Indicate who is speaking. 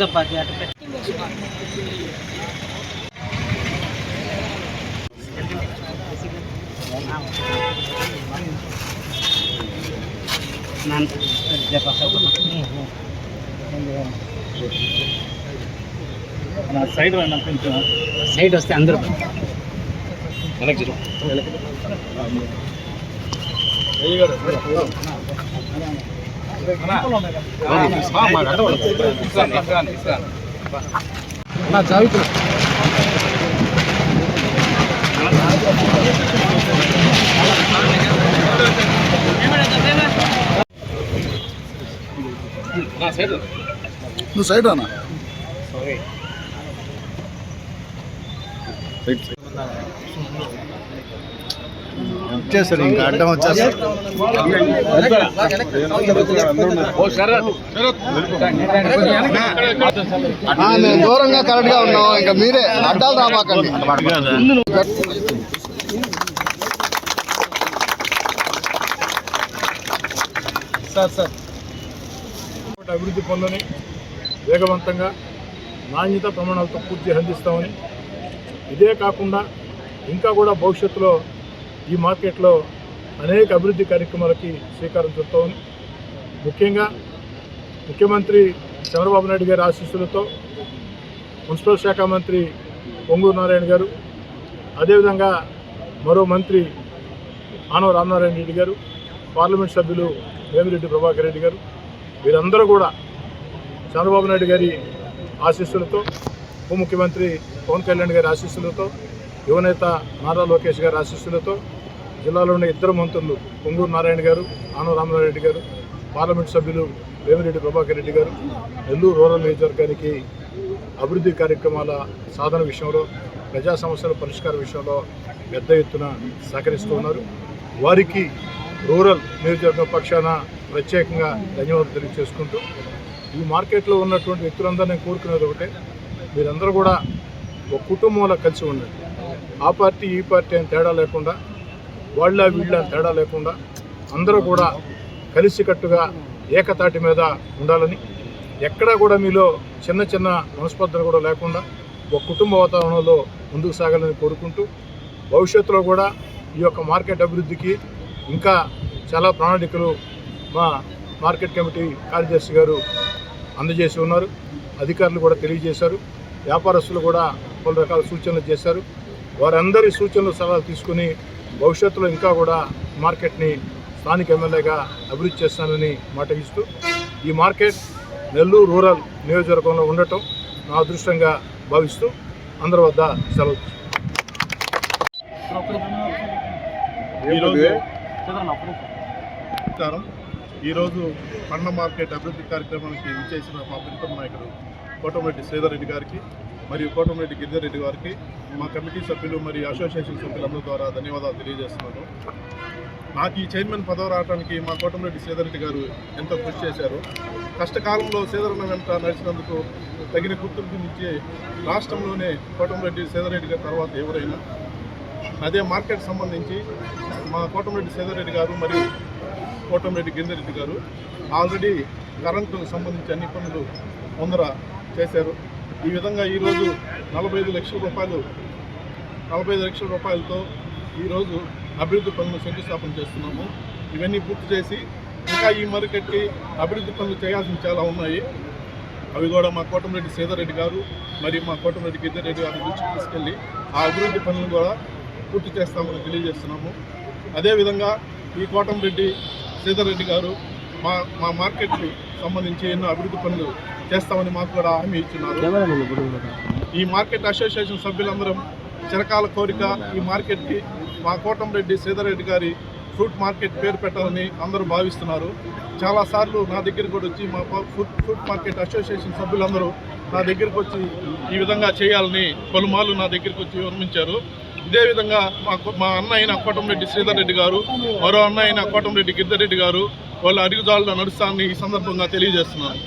Speaker 1: చపాతీ అటు పెట్టి నాన్న
Speaker 2: సైడ్ రండి కొంచెం
Speaker 1: సైడ్ వస్తే అందరూ
Speaker 3: నువ్వు సైడ్ రానా? వచ్చేసాడు ఇంకా అడ్డం వచ్చేస్తాడు మేము దూరంగా కరెక్ట్గా ఉన్నాం ఇంకా మీరే అడ్డాలు రామాకండి
Speaker 4: సార్ సార్ అభివృద్ధి పనులని వేగవంతంగా నాణ్యత ప్రమాణాలతో పూర్తి అందిస్తామని ఇదే కాకుండా ఇంకా కూడా భవిష్యత్తులో ఈ మార్కెట్లో అనేక అభివృద్ధి కార్యక్రమాలకి శ్రీకారం చుడతామని ముఖ్యంగా ముఖ్యమంత్రి చంద్రబాబు నాయుడు గారి ఆశీస్సులతో మున్సిపల్ శాఖ మంత్రి పొంగూరు నారాయణ గారు అదేవిధంగా మరో మంత్రి ఆనవ రామనారాయణ రెడ్డి గారు పార్లమెంట్ సభ్యులు వేమిరెడ్డి ప్రభాకర్ రెడ్డి గారు వీరందరూ కూడా చంద్రబాబు నాయుడు గారి ఆశీస్సులతో ఉప ముఖ్యమంత్రి పవన్ కళ్యాణ్ గారి ఆశీస్సులతో యువనేత నారా లోకేష్ గారి ఆశీస్సులతో జిల్లాలో ఉన్న ఇద్దరు మంత్రులు పొంగూరు నారాయణ గారు ఆనవ రామారెడ్డి గారు పార్లమెంట్ సభ్యులు వేమిరెడ్డి ప్రభాకర్ రెడ్డి గారు నెల్లూరు రూరల్ నియోజకవర్గానికి అభివృద్ధి కార్యక్రమాల సాధన విషయంలో ప్రజా సమస్యల పరిష్కార విషయంలో పెద్ద ఎత్తున సహకరిస్తూ ఉన్నారు. వారికి రూరల్ నియోజకవర్గం పక్షాన ప్రత్యేకంగా ధన్యవాదాలు తెలియజేసుకుంటూ ఈ మార్కెట్లో ఉన్నటువంటి వ్యక్తులందరూ నేను కోరుకునేది ఒకటే మీరందరూ కూడా ఒక కుటుంబంలో కలిసి ఉండండి. ఆ పార్టీ ఈ పార్టీ అని తేడా లేకుండా వాళ్ళ వీళ్ళ అని తేడా లేకుండా అందరూ కూడా కలిసికట్టుగా ఏకతాటి మీద ఉండాలని ఎక్కడా కూడా మీలో చిన్న చిన్న మనస్పర్ధలు కూడా లేకుండా ఒక కుటుంబ వాతావరణంలో ముందుకు సాగాలని కోరుకుంటూ భవిష్యత్తులో కూడా ఈ యొక్క మార్కెట్ అభివృద్ధికి ఇంకా చాలా ప్రణాళికలు మా మార్కెట్ కమిటీ కార్యదర్శి గారు అందజేసి ఉన్నారు. అధికారులు కూడా తెలియజేశారు. వ్యాపారస్తులు కూడా పలు రకాల సూచనలు చేశారు. వారందరి సూచనలు సలహాలు తీసుకుని భవిష్యత్తులో ఇంకా కూడా మార్కెట్ని స్థానిక ఎమ్మెల్యేగా అభివృద్ధి చేస్తానని మాట ఇస్తూ ఈ మార్కెట్ నెల్లూరు రూరల్ నియోజకవర్గంలో ఉండటం నా అదృష్టంగా భావిస్తూ అందరి వద్ద సెలవు
Speaker 3: ఈరోజు పండ్ల మార్కెట్ అభివృద్ధి కార్యక్రమానికి విచ్చేసిన మా ప్రీతం నాయకుడు కోటమిరెడ్డి శ్రీధర్రెడ్డి గారికి మరియు కోటమిరెడ్డి గిరిధర్ గారికి మా కమిటీ సభ్యులు మరియు అసోసియేషన్ సభ్యులందరి ద్వారా ధన్యవాదాలు తెలియజేస్తున్నాను. నాకు ఈ చైర్మన్ పదవి రావడానికి మా కోటమిరెడ్డి శ్రీధర్రెడ్డి గారు ఎంతో కృషి చేశారు. కష్టకాలంలో శ్రీధరణ వెంట నడిచినందుకు తగిన గుర్తింపునిచ్చే రాష్ట్రంలోనే కోటమిరెడ్డి శ్రీధర్ గారి తర్వాత ఎవరైనా. అదే మార్కెట్ సంబంధించి మా కోటమిరెడ్డి సేదరెడ్డి గారు మరియు కోటమిరెడ్డి గిందరెడ్డి గారు ఆల్రెడీ కరెంటు సంబంధించి అన్ని పనులు ముందర చేశారు. ఈ విధంగా ఈరోజు నలభై ఐదు లక్షల రూపాయలు నలభై ఐదు లక్షల రూపాయలతో ఈరోజు అభివృద్ధి పనులు శంకుస్థాపన చేస్తున్నాము. ఇవన్నీ పూర్తి చేసి ఇంకా ఈ మార్కెట్కి అభివృద్ధి పనులు చేయాల్సిన చాలా ఉన్నాయి. అవి కూడా మా కోటమిరెడ్డి సీతారెడ్డి గారు మరియు మా కోటమిరెడ్డి గిద్దరెడ్డి గారి దృష్టికి తీసుకెళ్ళి ఆ అభివృద్ధి పనులను కూడా పూర్తి చేస్తామని తెలియజేస్తున్నాము. అదేవిధంగా ఈ కోటమిరెడ్డి సీతారెడ్డి గారు మా మా మార్కెట్కి సంబంధించి ఎన్నో అభివృద్ధి పనులు చేస్తామని మాకు కూడా హామీ ఇచ్చున్నారు. ఈ మార్కెట్ అసోసియేషన్ సభ్యులందరం చిరకాల కోరిక ఈ మార్కెట్కి మా కోటంరెడ్డి సీతారెడ్డి గారి ఫ్రూట్ మార్కెట్ పేరు పెట్టాలని అందరూ భావిస్తున్నారు. చాలాసార్లు నా దగ్గరికి కూడా వచ్చి మా ఫ్రూట్ ఫ్రూట్ మార్కెట్ అసోసియేషన్ సభ్యులందరూ నా దగ్గరికి వచ్చి ఈ విధంగా చేయాలని పలుమార్లు నా దగ్గరికి వచ్చి విరమించారు ఇదే విధంగా మా మా అన్న అయిన కోటంరెడ్డి శ్రీధర్ రెడ్డి గారు మరో అన్న అయిన కోటంరెడ్డి గిద్దరెడ్డి గారు వాళ్ళ అడుగుదారుల నడుస్తానని ఈ సందర్భంగా తెలియజేస్తున్నాను.